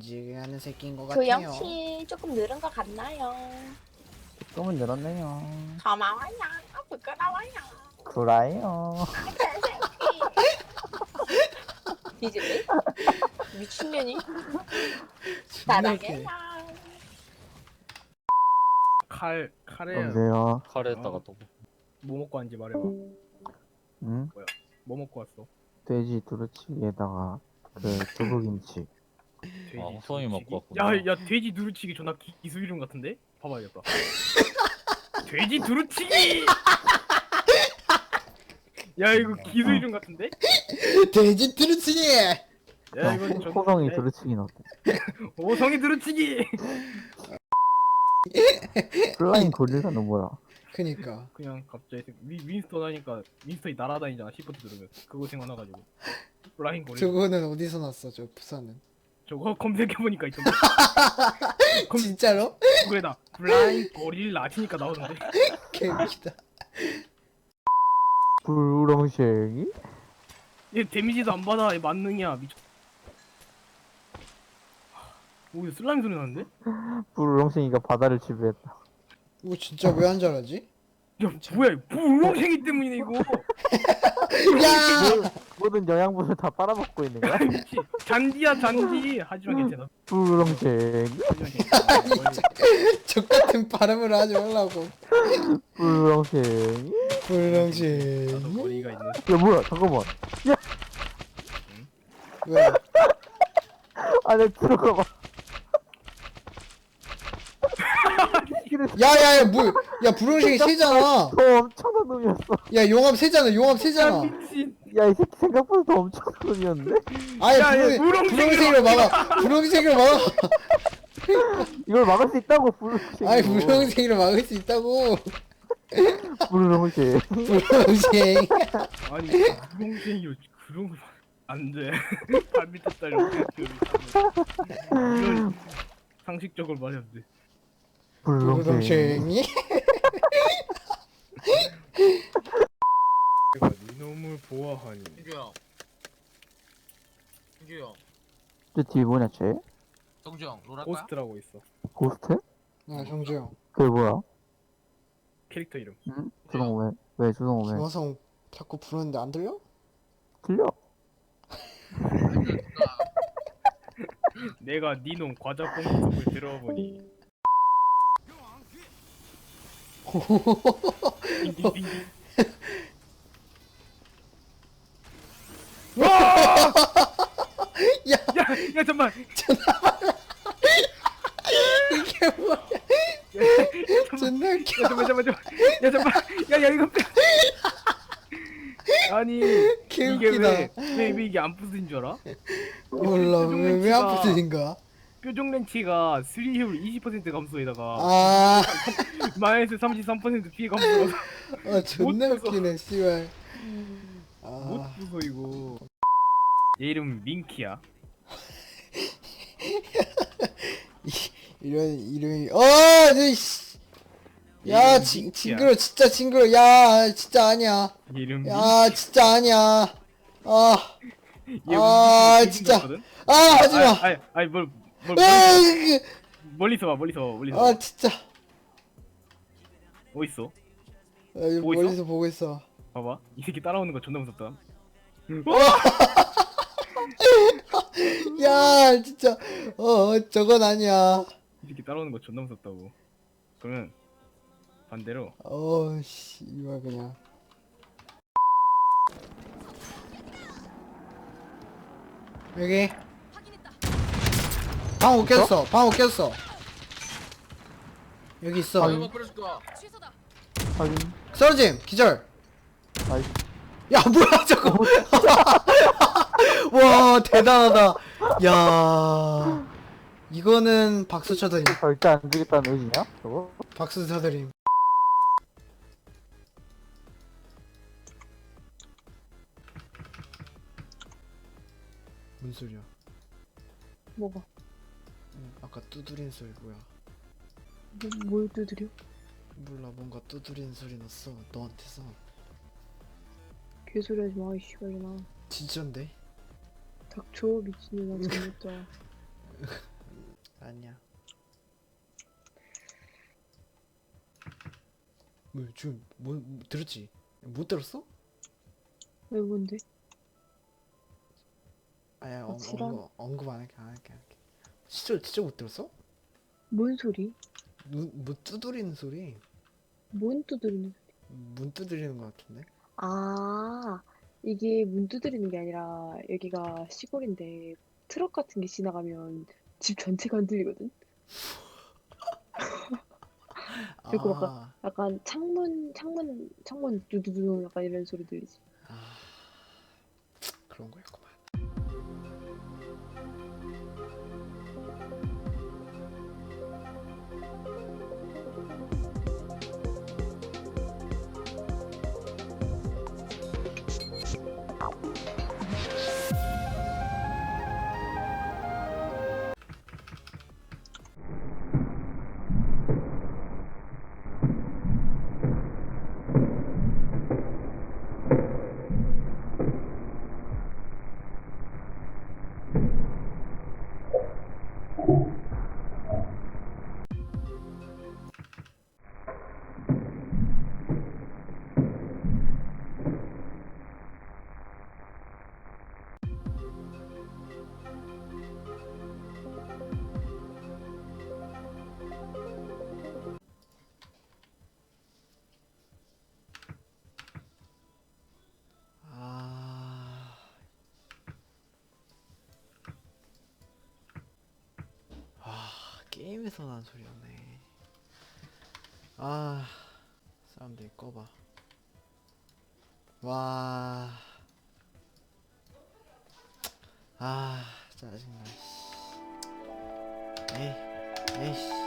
지하는 새끼인 것 같아요. 조영치 조금 늘은 것 같나요? 조금은 늘었네요. 고마워요. 부끄러워요. 그라요. 뒤질래? 미친년이? 사랑해요. 칼 칼에 여보세요. 카레에다가 어. 또뭐 먹고 왔는지 말해봐. 응? 뭐 먹고 왔어? 돼지 두루치기에다가 그 두부김치. 돼지 아, 호성이? 먹고 왔구나. 야, 야 돼지 두루치기 존나 기, 기술 이름 같은데? 봐봐야겠다. 돼지 두루치기! 야 이거 기술 이름 같은데? 돼지 트루치니. 야 이건 전- 호성이 야, 두루치기는 어때? 오성이 두루치기! 플라잉 고릴라는 뭐야? 그니까. 그냥 갑자기 생- 윈, 윈스턴 하니까 윈스턴이 날아다니잖아 시프트 누르면 그거 생각나가지고 블라인 고리 저거는 어디서 났어? 저 부산은. 저거 검색해보니까 있던데 검- 진짜로? 그래다 블라인 고릴라 치니까 나오는데 개웃기다. 불렁쉐기? 얘 데미지도 안 받아 얘 만능이야 미쳐 오 이거 슬라임 소리 나는데? 불렁쉐기가 바다를 지배했다. 이거 진짜 왜 안 잘하지? 야 뭐야 불렁생이 때문이네 이거 야! 모든 영양분을 다 빨아먹고 있는 거야? 잔디야 잔디 하지만 괜찮아 불렁쉐기? 하지만 괜찮아 저 같은 발음을 하지 말라고. 불렁시. 나도 머리가 있는 야 뭐야 잠깐만. 왜? 안에 들어가 봐. 이래 야야야 뭐? 야 불렁시 세잖아. 더 엄청난 놈이었어. 야 용암 세잖아. 용암 야 세잖아. 미친 야 이 새끼 생각보다 더 엄청난 놈이었네. 아예 야, 야, 불렁 불렁색이로 불렁색으로 막아. 불렁색으로 막아. 이걸 막을 수 있다고 불렁쉐기. 아니 불렁색으로 막을 수 있다고. 불렁쉐기. 불렁시. 아니 불렁생이 그런 거 안돼 발 밑에 딸려 이런 상식적으로 말이 안돼. 불렁시. 내가 니놈을 보아하니 민규 형. 민규 형. 저 뒤에 뭐냐 쟤? 정주 형, 롤 할 거야? 고스트라고 있어 고스트? 아 정주 형. 그게 뭐야? 캐릭터 이름 응? 주동 왜? 왜 주동 왜? 김화성 자꾸 부르는데 안 들려? 틀려? 내가 니놈 과자 뽕속을 들어와 보니 빙빙빙빙. 야 잠만. 이게 뭐야? 존나 웃겨. 야 잠만 잠만 잠만. 야 잠만. 야, 야 이거. 빼. 아니 이게. 왜, 왜, 왜 이게 안 부서진 줄 알아? 몰라 왜안 붙으신가? 뾰족 렌치가 3힐 20% 감소에다가 아, 마이너스 33% 피해 감소가 아 존나 못. 웃기네 씨발. 못 아, 부서 이거. 얘 이름 민키야. 이런 이름이 어, 네, 씨. 야, 이름 징, 민키야. 징그러, 진짜 징그러. 야, 진짜 아니야. 얘 이름 야, 진짜 아니야. 아, 아, 진짜. 아, 하지 마. 아니, 아니, 아니 뭘, 뭘 아, 멀리서, 그, 멀리서 봐, 멀리서 봐, 멀리서. 아, 봐. 진짜. 어디 있어? 아, 보고 있어? 멀리서 보고 있어. 봐봐. 이 새끼 따라오는 거 존나 무섭다. 야, 진짜. 어, 저건 아니야. 이 새끼 따라오는 거 존나 무섭다고. 그러면 반대로 어, 씨, 이거 그냥. 여기. 방어 꼈어. 방어 꼈어. 여기 있어. 뿌려줄 거야? 확인. 쓰러짐. 기절. 야, 뭐야, 저거. 와, 대단하다. 야. 이거는 박수 쳐드림. 절대 안 주겠다는 의지냐? 저거? 박수 쳐드림. 뭔 소리야? 뭐가? 음, 아까 두드린 소리 뭐야? 뭐, 뭘 두드려? 몰라 뭔가 두드린 소리 났어 너한테서 개소리 하지 마, 이 씨발이나. 진짠데? 닥쳐, 미친년아, 잘못자. 아니야. 뭐 지금 뭐, 뭐 들었지? 못 들었어? 왜 뭔데? 아야 아, 지랄. 언급 언급 안 할게 안 할게 안 할게. 진짜 진짜 못 들었어? 뭔 소리? 눈, 뭐 두드리는 소리? 뭔 두드리는 문 두드리는 것 같은데? 아, 이게 문 두드리는 게 아니라 여기가 시골인데 트럭 같은 게 지나가면 집 전체가 흔들리거든? 그리고 아, 약간 창문, 창문, 창문 두두두 약간 이런 소리 들리지. 아 그런 거였구만. 게임에서 난 소리였네. 아, 사람들 꺼봐. 와. 아, 짜증나. 씨. 에이, 에이씨.